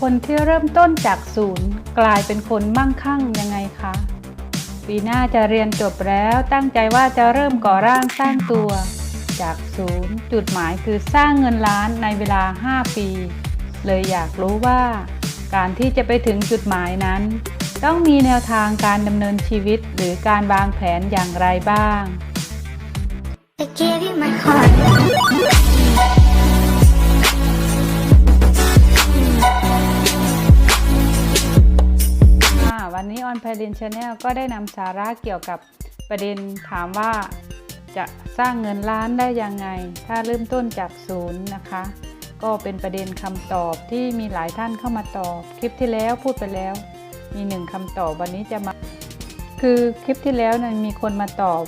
คนที่เริ่มต้นจากศูนย์กลายเป็นคนมั่งคั่งยังไงคะปีหน้าจะเรียนจบแล้วตั้งใจว่าจะเริ่มก่อร่างสร้างตัว จากศูนย์จุดหมายคือสร้างเงินล้านในเวลา 5 ปี เลยอยากรู้ว่า การที่จะไปถึงจุดหมายนั้น ต้องมีแนวทางการดำเนินชีวิตหรือการวางแผนอย่างไรบ้าง I gave you my heart. วันนี้ออนไพลินชาแนลก็ได้นำสาระเกี่ยวกับประเด็นถามว่า จะสร้างเงินล้านได้ยังไง ถ้าเริ่มต้นจากศูนย์นะคะ ก็เป็นประเด็นคำตอบที่มีหลายท่านเข้ามาตอบ คลิปที่แล้วพูดไปแล้ว มีหนึ่งคำตอบวันนี้จะมา คือคลิปที่แล้วนะมีคนมาตอบ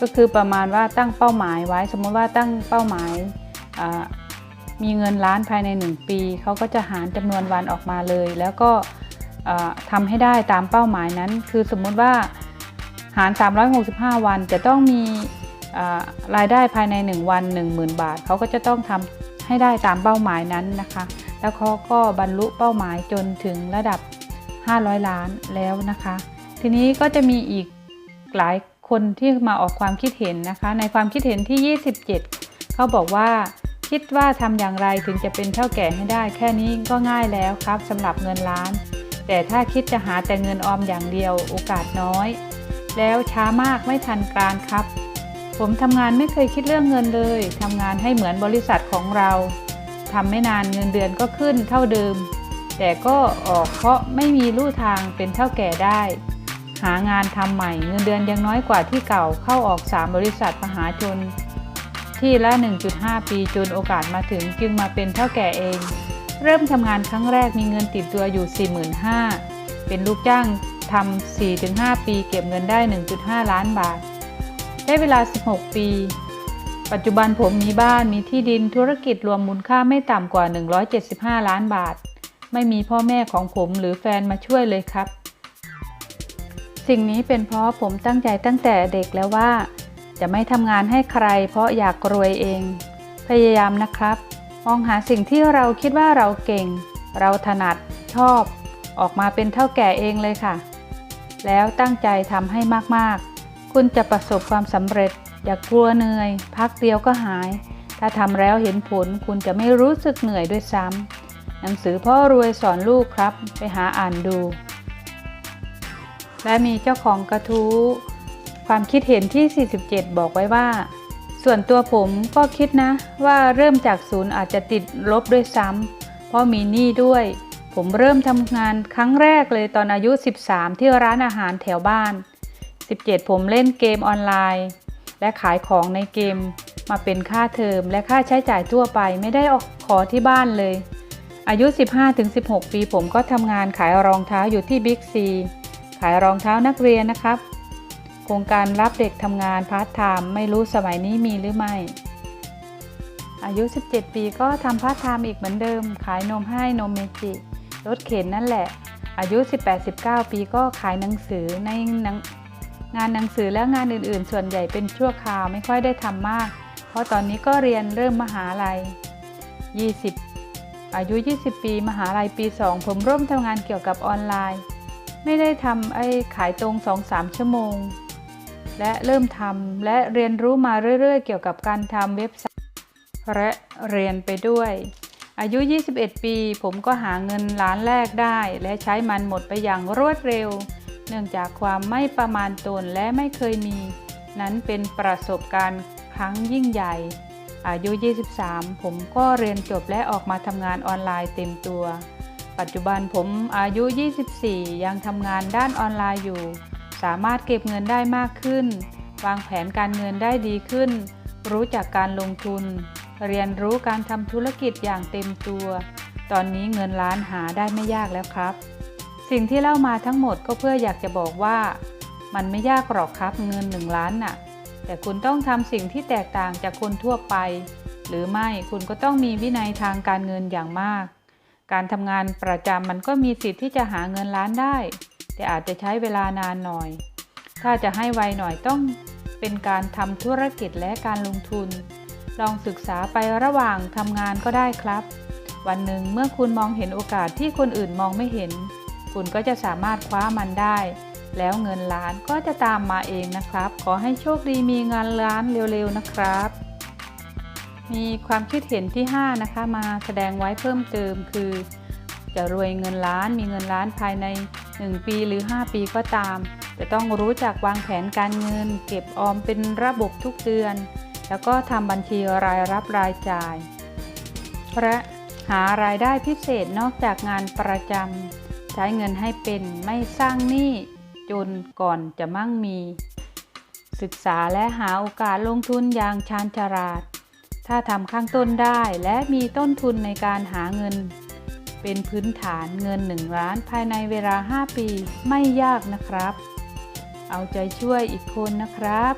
ก็คือประมาณว่าตั้งเป้าหมายไว้ สมมติว่าตั้งเป้าหมายมีเงินล้านภายใน 1 ปีเขาก็จะหารจำนวนวันออกมาเลย แล้วก็ ทำให้ได้ตามเป้าหมายนั้น คือสมมุติว่าหาร 365 วันจะต้องมีรายได้ภายใน 1 วัน 10,000 บาท เขาก็จะต้องทำให้ได้ตามเป้าหมายนั้นนะคะ แล้วเขาก็บรรลุเป้าหมายจนถึงระดับ 500 ล้านแล้วนะคะ ทีนี้ก็จะมีอีกหลายคนที่มาออกความคิดเห็นนะคะ ในความคิดเห็นที่ 27 เขาบอกว่าคิดว่าทำอย่างไรถึงจะเป็นเท่าแก่ให้ได้ แค่นี้ก็ง่ายแล้วครับสำหรับเงินล้าน แต่ถ้าคิดจะหาแต่เงินออมอย่างเดียวโอกาสน้อย แล้วช้ามากไม่ทันการครับ ผมทำงานไม่เคยคิดเรื่องเงินเลยทำงานให้เหมือนบริษัทของเราทำไม่นานเงินเดือนก็ขึ้นเท่าเดิม แต่ก็ออกเพราะไม่มีลู่ทางเป็นเท่าแก่ได้ หางานทำใหม่เงินเดือนยังน้อยกว่าที่เก่าเข้าออก 3 บริษัทมหาชน ที่ละ 1.5 ปีจนโอกาสมาถึงจึงมาเป็นเท่าแก่เอง เริ่มทำงานครั้งแรกมีเงินติดตัวอยู่ 45,000 เป็นลูกจ้างทำ 4-5 ปีเก็บเงินได้ 1.5 ล้านบาท ได้เวลา 16 ปี ปัจจุบันผมมีบ้านมีที่ดินธุรกิจรวมมูลค่าไม่ต่ำกว่า 175 ล้านบาท ไม่มีพ่อแม่ของผมหรือแฟนมาช่วยเลยครับ สิ่งนี้เป็นเพราะผมตั้งใจตั้งแต่เด็กแล้วว่า จะไม่ทำงานให้ใครเพราะอยากรวยเอง พยายามนะครับ มองหาสิ่งที่เราคิดว่าเราเก่ง เราถนัดชอบ ออกมาเป็นเท่าแก่เองเลยค่ะ แล้วตั้งใจทำให้มากๆ คุณจะประสบความสำเร็จ อย่ากกลัวเหนื่อย พักเดียวก็หาย ถ้าทำแล้วเห็นผลคุณจะไม่รู้สึกเหนื่อยด้วยซ้ำหนังสือพ่อรวยสอนลูกครับ ไปหาอ่านดู และมีเจ้าของกระทู้ความคิดเห็นที่ 47 บอกไว้ว่า ส่วนตัวผมก็คิดนะว่าเริ่มจากศูนย์อาจจะติดลบด้วยซ้ำเพราะมีหนี้ด้วย ผมเริ่มทำงานครั้งแรกเลยตอนอายุ 13 ที่ร้านอาหารแถวบ้าน 17 ผมเล่นเกมออนไลน์ และขายของในเกม มาเป็นค่าเทอมและค่าใช้จ่ายทั่วไปไม่ได้ออกขอที่บ้านเลย อายุ 15-16 ปีผมก็ทำงานขายรองเท้าอยู่ที่บิ๊กซีขายรองเท้านักเรียนนะครับ โครงการรับเด็กทำงานพาร์ทไทม์ไม่รู้สมัยนี้มีหรือไม่ อายุ 17 ปีก็ทำพาร์ทไทม์อีกเหมือนเดิม ขายนมให้นมเมจิรถเข็นนั่นแหละ อายุ 18-19 ปีก็ขายหนังสือในนงงานหนังสือและงานอื่น ๆ ส่วนใหญ่เป็นชั่วคราวไม่ค่อยได้ทำมาก เพราะตอนนี้ก็เรียนเริ่มมหาลัย 20 อายุ 20 ปี มหาลัยปี 2 ผมเริ่มทำงานเกี่ยวกับออนไลน์ ไม่ได้ทำไอ้ขายตรง 2-3 ชั่วโมง และเริ่มทำและเรียนรู้มาเรื่อย ๆ เกี่ยวกับการทำเว็บไซต์ และเรียนไปด้วย อายุ 21 ปี ผมก็หาเงินล้านแรกได้ และใช้มันหมดไปอย่างรวดเร็ว เนื่องจากความไม่ประมาณตนและไม่เคยมี นั้นเป็นประสบการณ์ครั้งยิ่งใหญ่ อายุ 23 ผมก็เรียนจบและออกมาทำงานออนไลน์เต็มตัว ปัจจุบันผมอายุ 24 ยังทำงานด้านออนไลน์อยู่ สามารถเก็บเงินได้มากขึ้น วางแผนการเงินได้ดีขึ้น รู้จักการลงทุน เรียนรู้การทำธุรกิจอย่างเต็มตัว ตอนนี้เงินล้านหาได้ไม่ยากแล้วครับ สิ่งที่เล่ามาทั้งหมดก็เพื่ออยากจะบอกว่า มันไม่ยากหรอกครับเงินหนึ่งล้านน่ะ แต่คุณต้องทำสิ่งที่แตกต่างจากคนทั่วไป หรือไม่คุณก็ต้องมีวินัยทางการเงินอย่างมาก การทำงานประจำมันก็มีสิทธิ์ที่จะหาเงินล้านได้ แต่อาจจะใช้เวลานานหน่อย ถ้าจะให้ไวหน่อยต้องเป็นการทำธุรกิจและการลงทุน ลองศึกษาไประหว่างทำงานก็ได้ครับ วันหนึ่งเมื่อคุณมองเห็นโอกาสที่คนอื่นมองไม่เห็น คุณก็จะสามารถคว้ามันได้ แล้วเงินล้านก็จะตามมาเองนะครับ ขอให้โชคดีมีเงานล้านเร็วๆนะครับ มีความคิดเห็นที่ 5 นะคะ มาแสดงไว้เพิ่มเติมคือ จะรวยเงินล้านมีเงินล้านภายใน 1 ปีหรือ 5 ปีก็ตาม จะต้องรู้จักวางแผนการเงิน เก็บออมเป็นระบบทุกเดือน แล้วก็ทำบัญชีรายรับรายจ่ายและหารายได้พิเศษนอกจากงานประจำใช้เงินให้เป็นไม่สร้างหนี้จนก่อนจะมั่งมี ศึกษาและหาโอกาสลงทุนอย่างชาญฉลาด ถ้าทำข้างต้นได้และมีต้นทุนในการหาเงิน เป็นพื้นฐานเงิน 1 ล้านภายในเวลา 5 ปีไม่ยากนะครับ เอาใจช่วยอีกคนนะครับ